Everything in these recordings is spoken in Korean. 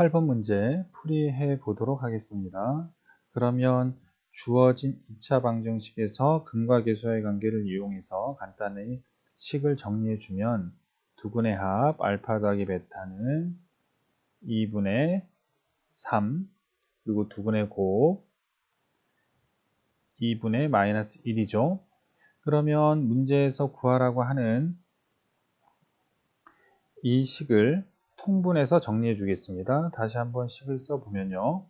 8번 문제 풀이해 보도록 하겠습니다. 그러면 주어진 2차 방정식에서 근과 계수와의 관계를 이용해서 간단히 식을 정리해 주면 두분의 합 알파 더하기 베타는 2분의 3 그리고 두분의 곱 2분의 마이너스 1이죠. 그러면 문제에서 구하라고 하는 이 식을 통분해서 정리해 주겠습니다. 다시 한번 식을 써보면요.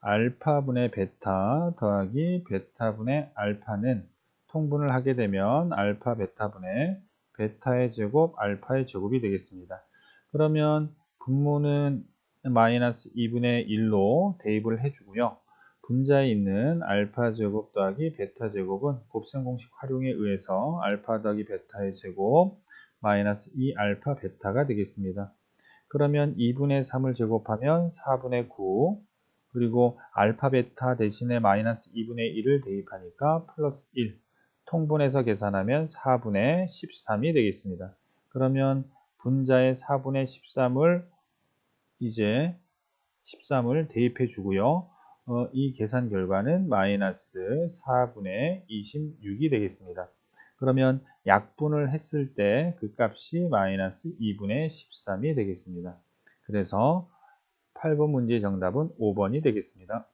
알파분의 베타 더하기 베타분의 알파는 통분을 하게 되면 알파 베타분의 베타의 제곱 알파의 제곱이 되겠습니다. 그러면 분모는 마이너스 2분의 1로 대입을 해주고요. 분자에 있는 알파 제곱 더하기 베타 제곱은 곱셈 공식 활용에 의해서 알파 더하기 베타의 제곱 마이너스 2 알파 베타가 되겠습니다. 그러면 2분의 3을 제곱하면 4분의 9 그리고 알파 베타 대신에 마이너스 2분의 1을 대입하니까 플러스 1 통분해서 계산하면 4분의 13이 되겠습니다. 그러면 분자의 4분의 13을 이제 13을 대입해 주고요. 어, 이 계산 결과는 마이너스 4분의 26이 되겠습니다. 그러면 약분을 했을 때 그 값이 마이너스 2분의 13이 되겠습니다. 그래서 8번 문제의 정답은 5번이 되겠습니다.